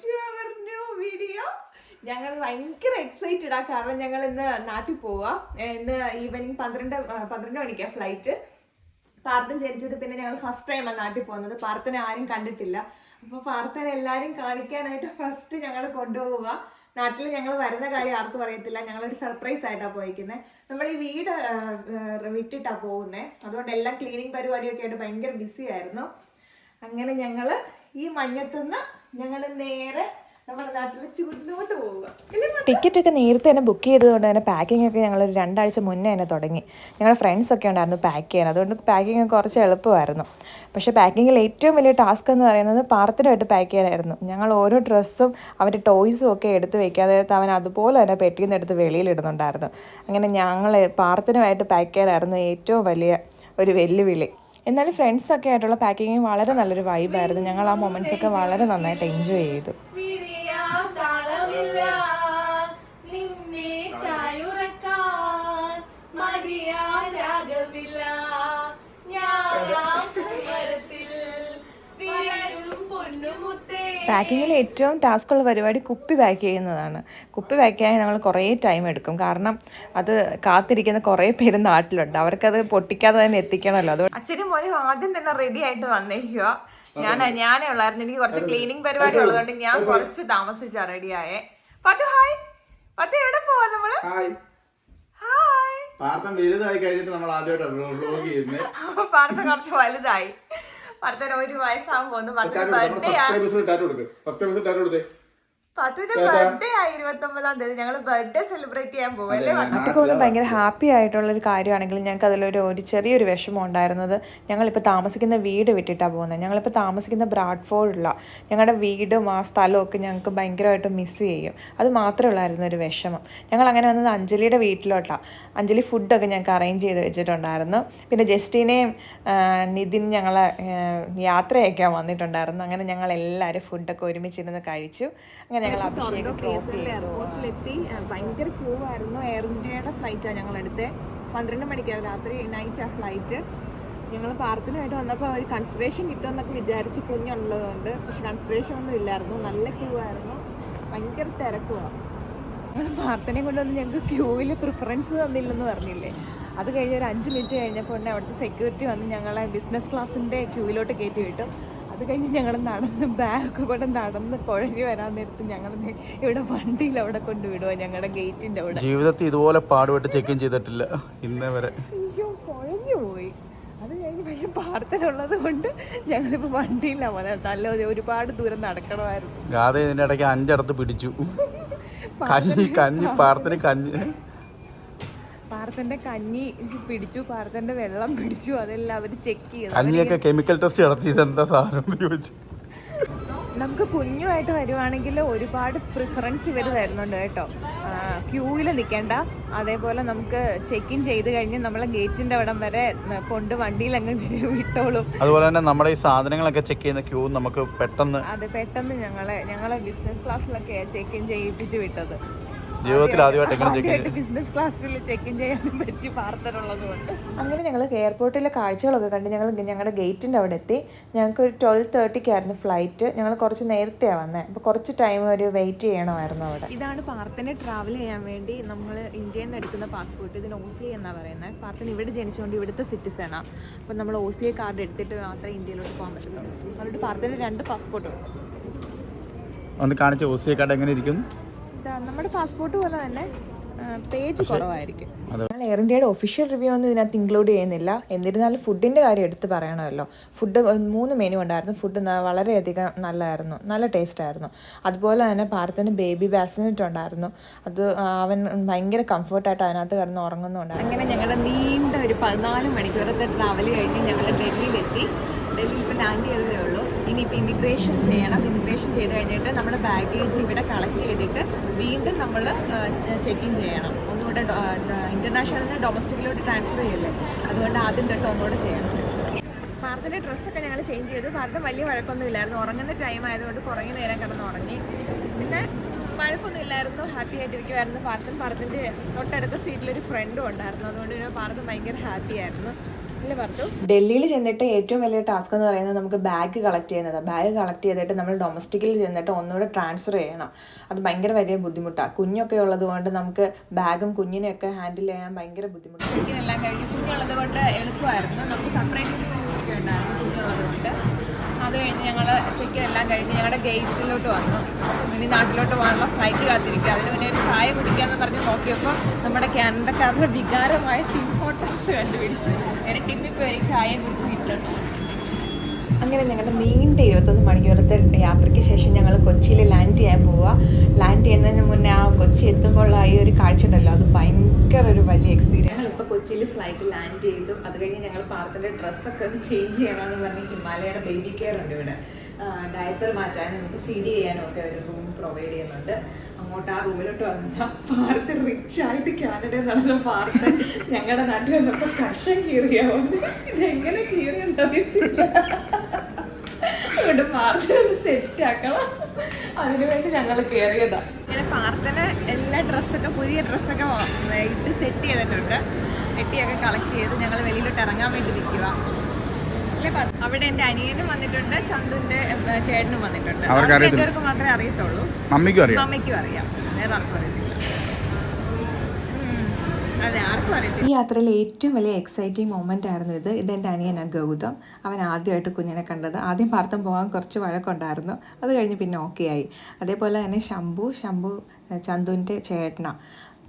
New video ഞങ്ങൾ ഭയങ്കര excited ആ. കാരണം ഞങ്ങൾ ഇന്ന് നാട്ടിൽ പോവാ. ഇന്ന് ഈവനിങ് പന്ത്രണ്ട് പന്ത്രണ്ട് മണിക്കാണ് ഫ്ലൈറ്റ് പാർത്തൻ ജനിച്ചത് പിന്നെ ഞങ്ങൾ ഫസ്റ്റ് ടൈമാണ് നാട്ടിൽ പോകുന്നത്. പാർത്തനെ ആരും കണ്ടിട്ടില്ല. അപ്പോൾ പാർത്തനെ എല്ലാവരും കാണിക്കാനായിട്ട് ഫസ്റ്റ് ഞങ്ങൾ കൊണ്ടുപോവുക നാട്ടിൽ ഞങ്ങൾ വരുന്ന കാര്യം ആർക്കും അറിയത്തില്ല. ഞങ്ങളൊരു സർപ്രൈസ് ആയിട്ടാണ് പോയിരിക്കുന്നത് നമ്മൾ ഈ വീട് വിട്ടിട്ടാണ് പോകുന്നത് അതുകൊണ്ട് എല്ലാം ക്ലീനിങ് പരിപാടിയൊക്കെ ആയിട്ട് ഭയങ്കര ബിസി ആയിരുന്നു. അങ്ങനെ ഞങ്ങൾ ഈ മഞ്ഞത്തുനിന്ന് ഞങ്ങൾ നേരെ നമ്മുടെ നാട്ടിലെ പോവുക. ടിക്കറ്റ് ഒക്കെ നേരത്തെ തന്നെ ബുക്ക് ചെയ്തതുകൊണ്ട് തന്നെ പാക്കിംഗ് ഒക്കെ ഞങ്ങൾ ഒരു രണ്ടാഴ്ച മുന്നേ തന്നെ തുടങ്ങി. ഞങ്ങളുടെ ഫ്രണ്ട്സ് ഒക്കെ ഉണ്ടായിരുന്നു പാക്ക് ചെയ്യാൻ. അതുകൊണ്ട് പാക്കിംഗ് കുറച്ച് എളുപ്പമായിരുന്നു. പക്ഷേ പാക്കിങ്ങിൽ ഏറ്റവും വലിയ ടാസ്ക് എന്ന് പറയുന്നത് പാർത്തിനായിട്ട് പാക്ക് ചെയ്യാനായിരുന്നു. ഞങ്ങൾ ഓരോ ഡ്രസ്സും അവന്റെ ടോയ്സും ഒക്കെ എടുത്ത് നേരത്ത് അവൻ അതുപോലെ തന്നെ പെട്ടിയിൽ നിന്ന് എടുത്ത് വെളിയിലിടുന്നുണ്ടായിരുന്നു അങ്ങനെ ഞങ്ങൾ പാർത്തിനുമായിട്ട് പാക്ക് ചെയ്യാനായിരുന്നു ഏറ്റവും വലിയ ഒരു വെല്ലുവിളി. എന്നാലും ഫ്രണ്ട്സൊക്കെ ആയിട്ടുള്ള പാക്കിങ് വളരെ നല്ലൊരു വൈബായിരുന്നു ഞങ്ങൾ ആ മൊമെന്റ്സ് ഒക്കെ വളരെ നന്നായിട്ട് എൻജോയ് ചെയ്തു. വിരലും പൊന്നുമുത്തേ. പാക്കിങ്ങിൽ ഏറ്റവും ടാസ്ക് ഉള്ള പരിപാടി കുപ്പി പാക്ക് ചെയ്യുന്നതാണ്. കുപ്പി പാക്ക് ചെയ്യാൻ ഞങ്ങൾ കുറേ ടൈം എടുക്കും. കാരണം അത് കാത്തിരിക്കുന്ന കുറേ പേര് നാട്ടിലുണ്ട്. അവർക്കത് പൊട്ടിക്കാതെ തന്നെ എത്തിക്കണമല്ലോ. അതുകൊണ്ട് അച്ഛനും മോനും ആദ്യം തന്നെ റെഡി ആയിട്ട് വന്നേക്കുക. ഞാൻ ഞാനേ ഉള്ളായിരുന്നു. എനിക്ക് കുറച്ച് ക്ലീനിങ് പരിപാടി ഉള്ളതുകൊണ്ട് ഞാൻ കുറച്ച് താമസിച്ചാ റെഡിയായേ പട്ടു ഹായ് പട്ടു എവിടെ പോവാ നമ്മൾ? പാർത്ഥം വലുതായി കഴിഞ്ഞിട്ട് നമ്മൾ ആദ്യമായിട്ടാണ് ചെയ്യുന്നത്. പാർത്ത കുറച്ച് വലുതായി. പാർത്തന് ഒരു വയസ്സാകുമ്പോ ഒന്ന് പത്തിന് ബർത്ത്ഡേ ആ പത്തുവിന്റെ ബർത്ത്ഡേ ആ ഇരുപത്തി ഒമ്പതാം തീയതി ബർത്ത്ഡേ സെലിബ്രേറ്റ് ചെയ്യാൻ ഭയങ്കര ഹാപ്പി ആയിട്ടുള്ള ഒരു കാര്യമാണെങ്കിലും ഞങ്ങൾക്ക് അതിലൊരു ഒരു ചെറിയൊരു വിഷമം ഉണ്ടായിരുന്നത് ഞങ്ങളിപ്പോൾ താമസിക്കുന്ന വീട് വിട്ടിട്ടാണ് പോകുന്നത്. ഞങ്ങളിപ്പോൾ താമസിക്കുന്ന ബ്രാഡ്ഫോർഡുള്ള ഞങ്ങളുടെ വീടും ആ സ്ഥലവും ഒക്കെ ഞങ്ങൾക്ക് ഭയങ്കരമായിട്ട് മിസ് ചെയ്യും. അത് മാത്രമേ ഉള്ളായിരുന്നു ഒരു വിഷമം. ഞങ്ങൾ അങ്ങനെ വന്നത് അഞ്ജലിയുടെ വീട്ടിലോട്ടാണ് അഞ്ജലി ഫുഡൊക്കെ ഞങ്ങൾക്ക് അറേഞ്ച് ചെയ്ത് വെച്ചിട്ടുണ്ടായിരുന്നു. പിന്നെ ജസ്റ്റിനെയും നിതിൻ ഞങ്ങളെ യാത്രയൊക്കെ വന്നിട്ടുണ്ടായിരുന്നു. അങ്ങനെ ഞങ്ങൾ എല്ലാവരും ഫുഡൊക്കെ ഒരുമിച്ചിരുന്ന് കഴിച്ചു. അങ്ങനെ ഞങ്ങൾ അഭിഷേകം ഡ്രോപ്പ് ചെയ്തു. എയർപോർട്ടിലെത്തി ഭയങ്കര ക്യൂ ആയിരുന്നു എയർ ഇന്ത്യയുടെ ഫ്ലൈറ്റാണ് ഞങ്ങൾ എടുത്തത് പന്ത്രണ്ട് മണിക്കാണ് രാത്രി നൈറ്റ് ആ ഫ്ലൈറ്റ് ഞങ്ങൾ പാർത്തിനുമായിട്ട് വന്നപ്പോൾ ഒരു കൺസിഡറേഷൻ കിട്ടുമെന്നൊക്കെ വിചാരിച്ച് കുഞ്ഞുള്ളതുകൊണ്ട് പക്ഷെ കൺസിഡറേഷൻ ഒന്നും ഇല്ലായിരുന്നു. നല്ല ക്യൂ ആയിരുന്നു ഭയങ്കര തിരക്കുവാണ് ഞങ്ങൾ പാർത്തനെ കൊണ്ടൊന്നും ഞങ്ങൾക്ക് ക്യൂവിൽ പ്രിഫറൻസ് തന്നില്ലെന്ന് പറഞ്ഞില്ലേ? അത് കഴിഞ്ഞ് ഒരു അഞ്ച് മിനിറ്റ് കഴിഞ്ഞപ്പോൾ തന്നെ അവിടുത്തെ സെക്യൂരിറ്റി വന്ന് ഞങ്ങളെ ബിസിനസ് ക്ലാസ്സിന്റെ ക്യൂവിലോട്ട് കയറ്റി വിട്ടു. അത് കഴിഞ്ഞ് ഞങ്ങൾ നടന്ന് ബാഗൊക്കെ കൊണ്ട് നടന്ന് കുഴഞ്ഞു വരാൻ നേരത്ത് ഞങ്ങൾ ഇവിടെ വണ്ടിയിൽ അവിടെ കൊണ്ടുവിടുക ഞങ്ങളുടെ ഗേറ്റിന്റെ അവിടെ. ജീവിതത്തിൽ ഇതുപോലെ പാടുപെട്ട് ചെക്ക് ഇൻ ചെയ്തിട്ടില്ല ഇന്നേ വരെ. അയ്യോ കുഴഞ്ഞു പോയി. അത് കഴിഞ്ഞ് പക്ഷെ പാടത്തിലുള്ളത് കൊണ്ട് ഞങ്ങളിപ്പോൾ വണ്ടിയിലാണ് പോകുന്നത് നല്ല ഒരുപാട് ദൂരം നടക്കണമായിരുന്നു. ഗാഥ ഇതിന്റെ ഇടയ്ക്ക് അഞ്ചടത്ത് പിടിച്ചു. കഞ്ഞി കഞ്ഞി പാർത്തിന് കഞ്ഞി. പാർത്തന്റെ കഞ്ഞി പിടിച്ചു പാർത്തന്റെ വെള്ളം പിടിച്ചു അതെല്ലാം അവർ ചെക്ക് ചെയ്തു. കഞ്ഞിയൊക്കെ കെമിക്കൽ ടെസ്റ്റ് നടത്തി എന്താ സാധനം ചോദിച്ചു. നമുക്ക് കുഞ്ഞുമായിട്ട് വരുവാണെങ്കിൽ ഒരുപാട് പ്രിഫറൻസ് ഇവർ തരുന്നുണ്ട് കേട്ടോ. ക്യൂവിൽ നിൽക്കേണ്ട അതേപോലെ നമുക്ക് ചെക്ക് ഇൻ ചെയ്ത് കഴിഞ്ഞ് നമ്മളെ ഗേറ്റിന്റെ അവിടം വരെ കൊണ്ട് വണ്ടിയിൽ അങ്ങ് വിട്ടോളും. അതുപോലെ തന്നെ നമ്മുടെ ഈ സാധനങ്ങളൊക്കെ ചെക്ക് ചെയ്യുന്ന ക്യൂ നമുക്ക് പെട്ടെന്ന് അതെ പെട്ടെന്ന് ഞങ്ങളെ ഞങ്ങളെ ബിസിനസ് ക്ലാസ്സിലൊക്കെ ചെക്ക് ഇൻ ചെയ്യിപ്പിച്ച് വിട്ടത്. ജീവിതത്തിൽ ആദ്യമായിട്ട് എങ്ങനെ ചെക്ക് ബിസിനസ് ക്ലാസ്സിൽ ചെക്ക് ഇൻ ചെയ്യാൻ പറ്റി അങ്ങനെ ഞങ്ങൾ എയർപോർട്ടിലെ കാഴ്ചകളൊക്കെ കണ്ട് ഞങ്ങൾ ഞങ്ങളുടെ ഗേറ്റിന്റെ അവിടെ എത്തി. ഞങ്ങൾക്ക് ഒരു ട്വൽവ് തേർട്ടിക്കായിരുന്നു ഫ്ലൈറ്റ് ഞങ്ങൾ കുറച്ച് നേരത്തെയാണ് വന്നത് അപ്പോൾ കുറച്ച് ടൈം ഒരു വെയിറ്റ് ചെയ്യണമായിരുന്നു അവിടെ. ഇതാണ് പാർത്തനെ ട്രാവൽ ചെയ്യാൻ വേണ്ടി നമ്മൾ ഇന്ത്യയിൽ നിന്ന് എടുക്കുന്ന പാസ്പോർട്ട് ഇതിന് ഒ സി എന്നാണ് പറയുന്നത് പാർത്തൻ ഇവിടെ ജനിച്ചുകൊണ്ട് ഇവിടുത്തെ സിറ്റിസണാണ് അപ്പം നമ്മൾ ഒ സി എ കാർഡ് എടുത്തിട്ട് മാത്രമേ ഇന്ത്യയിലോട്ട് പോകാൻ പറ്റത്തുള്ളൂ. അവരുടെ പാർത്തന് രണ്ട് പാസ്പോർട്ട് ഉണ്ട്. ഒന്ന് കാണിച്ച ഓസിയ കാർഡ് എങ്ങനെ ഇരിക്കുന്നു നമ്മുടെ പാസ്പോർട്ട് പോലെ തന്നെ പേജ് കുറവായിരിക്കും. എയർ ഇന്ത്യയുടെ ഒഫീഷ്യൽ റിവ്യൂ ഒന്നും ഇതിനകത്ത് ഇൻക്ലൂഡ് ചെയ്യുന്നില്ല. എന്നിരുന്നാലും ഫുഡിന്റെ കാര്യം എടുത്ത് പറയണമല്ലോ. ഫുഡ് മൂന്ന് മെനു ഉണ്ടായിരുന്നു. ഫുഡ് വളരെയധികം നല്ലതായിരുന്നു നല്ല ടേസ്റ്റ് ആയിരുന്നു. അതുപോലെ തന്നെ പാർത്തിന് ബേബി ബാസിനറ്റ് ഉണ്ടായിരുന്നു. അത് അവൻ ഭയങ്കര കംഫർട്ടായിട്ട് അതിനകത്ത് കിടന്ന് ഉറങ്ങുന്നുണ്ടായിരുന്നു. അങ്ങനെ ഞങ്ങളുടെ നീണ്ട ഒരു പതിനാല് മണിക്കൂറത്തെ ട്രാവൽ കഴിഞ്ഞ് ഞങ്ങൾ ഡൽഹിയിലെത്തി. ഡൽഹിയിൽ ഇപ്പം ലാൻഡ് ചെയ്തതേ ഉള്ളൂ. ഇനിയിപ്പോൾ ഇമിഗ്രേഷൻ ചെയ്യണം. ഇമിഗ്രേഷൻ ചെയ്ത് കഴിഞ്ഞിട്ട് നമ്മുടെ ബാഗേജ് ഇവിടെ കളക്ട് ചെയ്തിട്ട് വീണ്ടും നമ്മൾ ചെക്ക് ഇൻ ചെയ്യണം. ഒന്നുകൂടെ ഇന്റർനാഷണലിന് ഡൊമസ്റ്റിക്കിലോട്ട് ട്രാൻസ്ഫർ ചെയ്യല്ലേ? അതുകൊണ്ട് ആദ്യം തൊട്ട് ഒന്നുകൂടെ ചെയ്യണം. പാർത്തിന്റെ ഡ്രസ്സൊക്കെ ഞങ്ങൾ ചേഞ്ച് ചെയ്തു. പാർത്ഥം വലിയ കുഴപ്പമൊന്നുമില്ലായിരുന്നു ഉറങ്ങുന്ന ടൈം ആയതുകൊണ്ട് കുറേ നേരം കിടന്ന് ഉറങ്ങി. പിന്നെ വഴക്കൊന്നും ഇല്ലായിരുന്നു. ഹാപ്പി ആയിട്ടിരിക്കുമായിരുന്നു പാർത്തൻ പാർത്തിന്റെ തൊട്ടടുത്ത സീറ്റിലൊരു ഫ്രണ്ടും ഉണ്ടായിരുന്നു. അതുകൊണ്ട് പാർത്തൻ ഭയങ്കര ഹാപ്പി ആയിരുന്നു. ഡൽഹിയിൽ ചെന്നിട്ട് ഏറ്റവും വലിയ ടാസ്ക് എന്ന് പറയുന്നത് നമുക്ക് ബാഗ് കളക്ട് ചെയ്യുന്നതാണ് ബാഗ് കളക്ട് ചെയ്തിട്ട് നമ്മൾ ഡൊമസ്റ്റിക്കിൽ ചെന്നിട്ട് ഒന്നുകൂടെ ട്രാൻസ്ഫർ ചെയ്യണം. അത് ഭയങ്കര വലിയ ബുദ്ധിമുട്ടാണ് കുഞ്ഞൊക്കെ ഉള്ളത് കൊണ്ട് നമുക്ക് ബാഗും കുഞ്ഞിനെയൊക്കെ ഹാൻഡിൽ ചെയ്യാൻ ഭയങ്കര ബുദ്ധിമുട്ടാണ് കുഞ്ഞുള്ളത് കൊണ്ട് എളുപ്പമായിരുന്നു. നമുക്ക് സെപ്പറേറ്റ് കുഞ്ഞുള്ളത് കൊണ്ട്. അത് കഴിഞ്ഞ് ഞങ്ങൾ ചെക്ക് എല്ലാം കഴിഞ്ഞ് ഞങ്ങളുടെ ഗേറ്റിലോട്ട് വന്നു. ഇനി നാട്ടിലോട്ട് പോകാനുള്ള ഫ്ലൈറ്റ് കാത്തിരിക്കുക അതിന് മുന്നേ ഒരു ചായ കുടിക്കാമെന്ന് പറഞ്ഞ് നോക്കിയപ്പോൾ നമ്മുടെ കാനഡക്കാരുടെ വികാരമായ ടിം ഹോട്ടൽസ് കണ്ടുപിടിച്ചു. അങ്ങനെ ടിമ്മിൽ പോയി ചായ കുടിച്ച് വീട്ടിലോട്ട് അങ്ങനെ ഞങ്ങളുടെ നീണ്ട ഇരുപത്തൊന്ന് മണിക്കൂറത്തെ യാത്രയ്ക്ക് ശേഷം ഞങ്ങൾ കൊച്ചിയിൽ ലാൻഡ് ചെയ്യാൻ പോവുക ലാൻഡ് ചെയ്യുന്നതിന് മുന്നേ ആ കൊച്ചി എത്തുമ്പോൾ ഈ ഒരു കാഴ്ച ഉണ്ടല്ലോ അത് ഭയങ്കര ഒരു വലിയ എക്സ്പീരിയൻസ് കൊച്ചിയിൽ ഫ്ലൈറ്റ് ലാൻഡ് ചെയ്തു. അത് കഴിഞ്ഞ് ഞങ്ങൾ പാർത്തിന്റെ ഡ്രസ്സൊക്കെ ഒന്ന് ചേഞ്ച് ചെയ്യണമെന്ന് പറഞ്ഞ് ഹിമാലയയുടെ ബേബി കെയർ ഉണ്ട് ഇവിടെ. ഡയപ്പർ മാറ്റാനും നമുക്ക് ഫീഡ് ചെയ്യാനും ഒക്കെ ഒരു റൂം പ്രൊവൈഡ് ചെയ്യുന്നുണ്ട്. അങ്ങോട്ട് ആ റൂമിലോട്ട് വന്നാൽ പാർത്ത് റിച്ച് ആയിട്ട് കാനഡയിൽ നടന്ന പാർത്ത് ഞങ്ങളുടെ നാട്ടിൽ വന്നപ്പോൾ കഷം കീറിയാവുന്നു ഇതെങ്ങനെ കീറിയെന്ന് അറിയത്തില്ല. അതുകൊണ്ട് പാർത്തിനെ ഒന്ന് സെറ്റ് ആക്കണം. അതിനുവേണ്ടി ഞങ്ങൾ കയറിയതാ ഇങ്ങനെ പാർത്തന് എല്ലാ ഡ്രസ്സൊക്കെ പുതിയ ഡ്രസ്സൊക്കെ ഇട്ട് സെറ്റ് ചെയ്തിട്ടുണ്ട്. വെട്ടിയൊക്കെ കളക്ട് ചെയ്ത് ഞങ്ങൾ വെളിയിലോട്ട് ഇറങ്ങാൻ വേണ്ടി നിൽക്കുക അവിടെ എന്റെ അനിയനും വന്നിട്ടുണ്ട് ചന്തുന്റെ ചേട്ടനും വന്നിട്ടുണ്ട്. അവർക്ക് മാത്രമേ അറിയത്തുള്ളൂ. മമ്മിക്കും അറിയാം. അമ്മയ്ക്കും അറിയാം. വേറെ ആർക്കും അറിയത്തില്ല ഉം. അതെ ആർക്കും അറിയത്തില്ല ഈ യാത്രയിലെ ഏറ്റവും വലിയ എക്സൈറ്റിംഗ് മൊമെന്റ് ആയിരുന്നു ഇത്. ഇതെന്റെ അനിയനാണ് ഗൗതം. അവൻ ആദ്യമായിട്ട് കുഞ്ഞിനെ കണ്ടത്. ആദ്യം പാർത്തം പോകാൻ കുറച്ച് വഴക്കുണ്ടായിരുന്നു. അത് കഴിഞ്ഞ് പിന്നെ ഓക്കെ ആയി. അതേപോലെ തന്നെ ശംഭു ശംഭു ചന്തുവിന്റെ ചേട്ടന.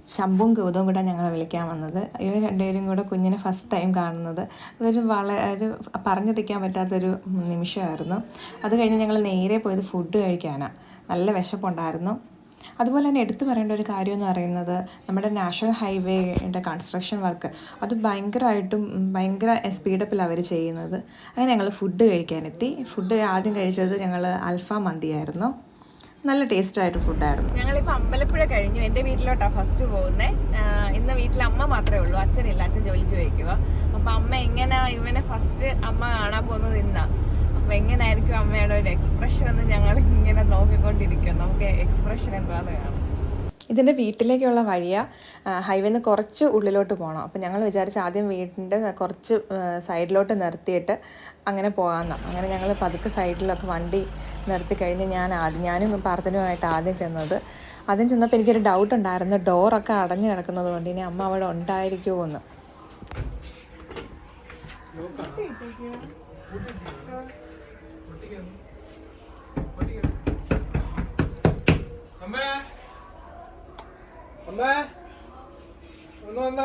ശംഭുവും ഗൗതവും കൂടെ ഞങ്ങളെ വിളിക്കാൻ വന്നത്. ഇവർ രണ്ടുപേരും കൂടെ കുഞ്ഞിനെ ഫസ്റ്റ് ടൈം കാണുന്നത്. അതൊരു വളരെ പറഞ്ഞിരിക്കാൻ പറ്റാത്തൊരു നിമിഷമായിരുന്നു. അത് കഴിഞ്ഞ് ഞങ്ങൾ നേരെ പോയത് ഫുഡ് കഴിക്കാനാണ് നല്ല വിശപ്പുണ്ടായിരുന്നു. അതുപോലെ തന്നെ എടുത്തു പറയേണ്ട ഒരു കാര്യം എന്ന് പറയുന്നത് നമ്മുടെ നാഷണൽ ഹൈവേയുടെ കൺസ്ട്രക്ഷൻ വർക്ക് അത് ഭയങ്കരമായിട്ടും ഭയങ്കര സ്പീഡപ്പിൽ അവർ ചെയ്യുന്നത്. അങ്ങനെ ഞങ്ങൾ ഫുഡ് കഴിക്കാനെത്തി. ഫുഡ് ആദ്യം കഴിച്ചത് ഞങ്ങൾ അൽഫാം മന്തിയായിരുന്നു. നല്ല ടേസ്റ്റ് ആയിട്ട് ഫുഡായിരുന്നു ഞങ്ങളിപ്പോൾ അമ്പലപ്പുഴ കഴിഞ്ഞു. എന്റെ വീട്ടിലോട്ടാണ് ഫസ്റ്റ് പോകുന്നത് ഇന്ന് വീട്ടിൽ അമ്മ മാത്രമേ ഉള്ളൂ. അച്ഛനില്ല. അച്ഛൻ ജോലിക്ക് പോയിക്കുക അപ്പം അമ്മ എങ്ങനെ ഇവനെ ഫസ്റ്റ് അമ്മ കാണാൻ പോകുന്നത് ഇന്നാ. അപ്പം എങ്ങനെയായിരിക്കും അമ്മയുടെ ഒരു എക്സ്പ്രഷൻ എന്ന് ഞങ്ങൾ ഇങ്ങനെ നോക്കിക്കൊണ്ടിരിക്കും നമുക്ക് എക്സ്പ്രഷൻ എന്താണെന്ന് കാണാം. ഇതിന്റെ വീട്ടിലേക്കുള്ള വഴിയാ ഹൈവേന്ന് കുറച്ച് ഉള്ളിലോട്ട് പോകണം അപ്പോൾ ഞങ്ങൾ വിചാരിച്ച ആദ്യം വീടിന്റെ കുറച്ച് സൈഡിലോട്ട് നിർത്തിയിട്ട് അങ്ങനെ പോകാമെന്നാണ് അങ്ങനെ ഞങ്ങൾ പതുക്കെ സൈഡിലൊക്കെ വണ്ടി നിർത്തി കഴിഞ്ഞ് ഞാൻ ആദ്യം ഞാനും പാർത്ഥനുമായിട്ട് ആദ്യം ചെന്നത്. ആദ്യം ചെന്നപ്പോൾ എനിക്കൊരു ഡൗട്ട് ഉണ്ടായിരുന്നു. ഡോറൊക്കെ അടഞ്ഞു കിടക്കുന്നത് കൊണ്ട് ഇനി അമ്മ അവിടെ ഉണ്ടായിരിക്കുമോ എന്ന് അമ്മേ അമ്മേ ഒന്ന് വന്ന.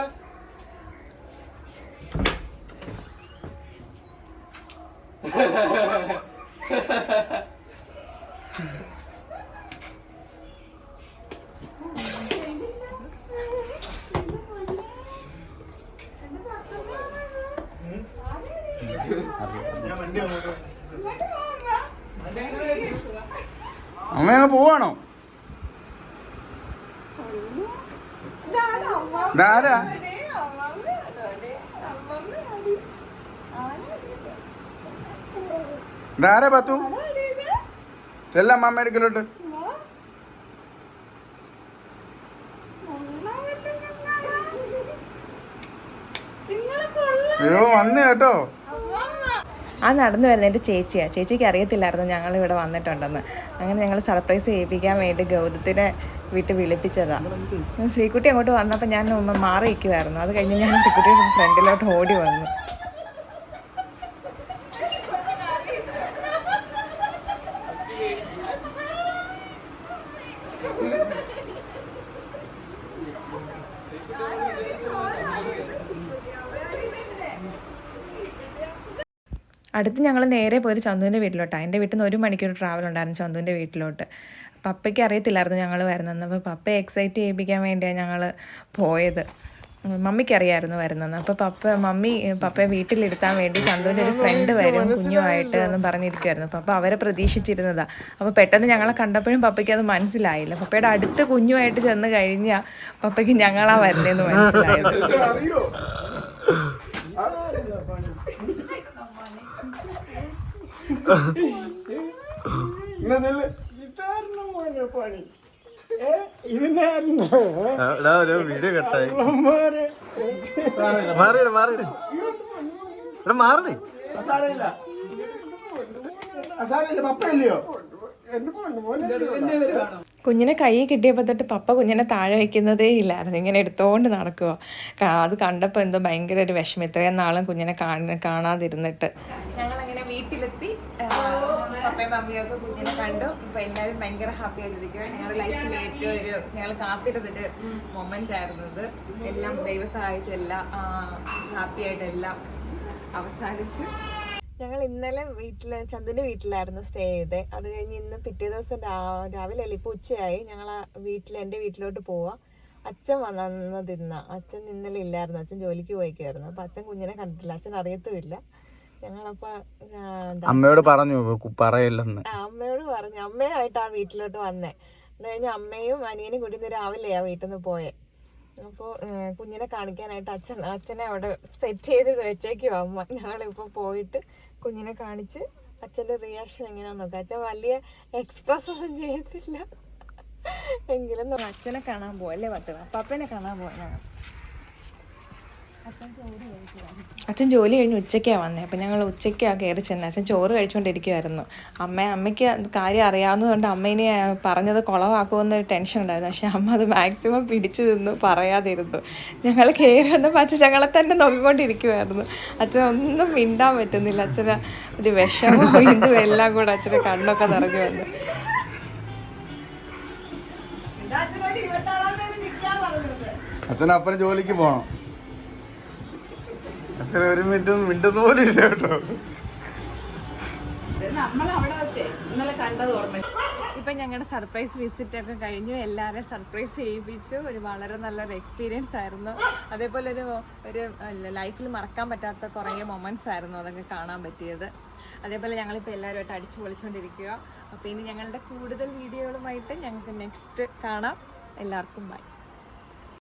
അമ്മ പോവാണോ? ഇതാരാ? ഇതാരാ പത്തു? ചെല്ല അമ്മ എടുക്കലോട്ട് അയ്യോ വന്നു കേട്ടോ. ആ നടന്നു വരുന്ന എന്റെ ചേച്ചിയാണ് ചേച്ചിക്ക് അറിയത്തില്ലായിരുന്നു ഞങ്ങൾ ഇവിടെ വന്നിട്ടുണ്ടെന്ന്. അങ്ങനെ ഞങ്ങൾ സർപ്രൈസ് ചെയ്യിപ്പിക്കാൻ വേണ്ടി ഗൗതത്തിനെ വിട്ട് വിളിപ്പിച്ചതാണ് ശ്രീകുട്ടി അങ്ങോട്ട് വന്നപ്പോൾ ഞാൻ മാറി നിൽക്കുമായിരുന്നു അത് കഴിഞ്ഞ് ഞാൻ ശ്രീകുട്ടിയുടെ ഫ്രണ്ടിലോട്ട് ഓടി വന്നു. അടുത്ത് ഞങ്ങൾ നേരെ പോയത് ചന്തുവിന്റെ വീട്ടിലോട്ടാണ് എന്റെ വീട്ടിൽ നിന്ന് ഒരു മണിക്കൂർ ട്രാവൽ ഉണ്ടായിരുന്നു ചന്തുവിന്റെ വീട്ടിലോട്ട്. പപ്പയ്ക്ക് അറിയത്തില്ലായിരുന്നു ഞങ്ങൾ വരുന്നതെന്ന് അപ്പോൾ പപ്പയെ എക്സൈറ്റ് ചെയ്യിപ്പിക്കാൻ വേണ്ടിയാണ് ഞങ്ങൾ പോയത്. മമ്മിക്ക് അറിയായിരുന്നു വരുന്നതെന്ന് അപ്പോൾ പപ്പ മമ്മി പപ്പയെ വീട്ടിലിരുത്താൻ വേണ്ടി ചന്തുവിന്റെ ഒരു ഫ്രണ്ട് വരും കുഞ്ഞുമായിട്ട് എന്ന് പറഞ്ഞിരിക്കുമായിരുന്നു പപ്പ അവരെ പ്രതീക്ഷിച്ചിരുന്നതാണ് അപ്പോൾ പെട്ടെന്ന് ഞങ്ങളെ കണ്ടപ്പോഴും പപ്പയ്ക്ക് അത് മനസ്സിലായില്ല. പപ്പയുടെ അടുത്ത് കുഞ്ഞുമായിട്ട് ചെന്ന് കഴിഞ്ഞാൽ പപ്പയ്ക്ക് ഞങ്ങളാ വരുന്നതെന്ന് മനസ്സിലായത് അറിയോ എന്നാ ചെല്ല്. എടാ, ഒരു വീഡിയോ കട്ടായി. മാറിയിട് മാറിയിട്. കുഞ്ഞിനെ കൈ കിട്ടിയപ്പോൾ തൊട്ട് പപ്പ കുഞ്ഞിനെ താഴെ വയ്ക്കുന്നതേ ഇല്ലായിരുന്നു. ഇങ്ങനെ എടുത്തുകൊണ്ട് നടക്കുക അത് കണ്ടപ്പോൾ എന്തോ ഭയങ്കര ഒരു വിഷമം. ഇത്രയും നാളും കുഞ്ഞിനെ കാണ കാണാതിരുന്നിട്ട്. ഞങ്ങളങ്ങനെ വീട്ടിലെത്തി. പപ്പയും മമ്മിയൊക്കെ കുഞ്ഞിനെ കണ്ടു. ഇപ്പൊ എല്ലാവരും ഭയങ്കര ഹാപ്പി ആയിട്ടിരിക്കുക ഞങ്ങളുടെ ലൈഫിൽ ഏറ്റവും ഒരു ഞങ്ങൾ കാത്തിരുന്നൊരു മൊമെന്റ് ആയിരുന്നു ഇത്. എല്ലാം ദൈവം സഹായിച്ചെല്ലാം ഹാപ്പി ആയിട്ട് എല്ലാം അവസാനിച്ചു. ഞങ്ങൾ ഇന്നലെ വീട്ടിൽ ചന്ദുവിന്റെ വീട്ടിലായിരുന്നു സ്റ്റേ ചെയ്തത് അത് കഴിഞ്ഞ് ഇന്ന് പിറ്റേ ദിവസം രാവിലെ അല്ല ഇപ്പോൾ ഉച്ചയായി. ഞങ്ങൾ വീട്ടിൽ എന്റെ വീട്ടിലോട്ട് പോവാം. അച്ഛൻ വന്നു തിന്ന. അച്ഛൻ ഇന്നലെ ഇല്ലായിരുന്നു. അച്ഛൻ ജോലിക്ക് പോയിക്കായിരുന്നു. അപ്പം അച്ഛൻ കുഞ്ഞിനെ കണ്ടിട്ടില്ല. അച്ഛൻ അറിയത്തുമില്ല. ഞങ്ങളപ്പോൾ അമ്മയോട് പറഞ്ഞു പറയില്ലെന്ന്. അമ്മയോട് പറഞ്ഞു. അമ്മയായിട്ട് ആ വീട്ടിലോട്ട് വന്നേ. അത് കഴിഞ്ഞ് അമ്മയും അനിയനും കൂടി ഇന്ന് രാവിലെ ആ വീട്ടിൽ നിന്ന് പോയെ അപ്പോൾ കുഞ്ഞിനെ കാണിക്കാനായിട്ട് അച്ഛൻ അച്ഛനെ അവിടെ സെറ്റ് ചെയ്ത് വെച്ചേക്കും അമ്മ. ഞങ്ങളിപ്പോൾ പോയിട്ട് കുഞ്ഞിനെ കാണിച്ച് അച്ഛന്റെ റിയാക്ഷൻ എങ്ങനെയാന്ന് നോക്കാം. അച്ഛൻ വലിയ എക്സ്പ്രസ് ഒന്നും ചെയ്യത്തില്ല. എങ്കിലും അച്ഛനെ കാണാൻ പോവല്ലേ പത്ത്? പപ്പനെ കാണാൻ പോവാനാണ് അച്ഛൻ ജോലി കഴിഞ്ഞ് ഉച്ചയ്ക്കാണ് വന്നത് അപ്പം ഞങ്ങൾ ഉച്ചയ്ക്കാണ് കയറി ചെന്നത് അച്ഛൻ ചോറ് കഴിച്ചുകൊണ്ടിരിക്കുമായിരുന്നു അമ്മ അമ്മയ്ക്ക് കാര്യം അറിയാവുന്നതുകൊണ്ട് അമ്മേനെ പറഞ്ഞത് കുളവാക്കുമെന്ന് ടെൻഷൻ ഉണ്ടായിരുന്നു. പക്ഷേ അമ്മ അത് മാക്സിമം പിടിച്ചു നിന്നു പറയാതിരുന്നു. ഞങ്ങൾ കയറി വന്നപ്പോൾ അച്ഛൻ ഞങ്ങളെ തന്നെ നോക്കിക്കൊണ്ടിരിക്കുമായിരുന്നു അച്ഛൻ ഒന്നും മിണ്ടാൻ പറ്റുന്നില്ല. അച്ഛന് ഒരു വിഷമോ ഇതും എല്ലാം കൂടെ അച്ഛന്റെ കണ്ണൊക്കെ നിറഞ്ഞു വന്നു. അച്ഛനപ്പുറം ജോലിക്ക് പോണം. അച്ഛൻ ഒരു മിനിറ്റ് മിണ്ടുന്ന പോലും ഇല്ല കേട്ടോ. ഇപ്പൊ ഞങ്ങളുടെ സർപ്രൈസ് വിസിറ്റ് ഒക്കെ കഴിഞ്ഞു. എല്ലാവരെയും സർപ്രൈസ് ചെയ്യിപ്പിച്ചു. ഒരു വളരെ നല്ലൊരു എക്സ്പീരിയൻസ് ആയിരുന്നു. അതേപോലെ ഒരു ഒരു ലൈഫിൽ മറക്കാൻ പറ്റാത്ത കുറേ മൊമെന്റ്സ് ആയിരുന്നു അതൊക്കെ കാണാൻ പറ്റിയത്. അതേപോലെ ഞങ്ങളിപ്പോൾ എല്ലാവരുമായിട്ട് അടിച്ചു പൊളിച്ചുകൊണ്ടിരിക്കുക അപ്പോൾ ഇനി ഞങ്ങളുടെ കൂടുതൽ വീഡിയോകളുമായിട്ട് ഞങ്ങൾക്ക് നെക്സ്റ്റ് കാണാം. എല്ലാവർക്കും ബൈ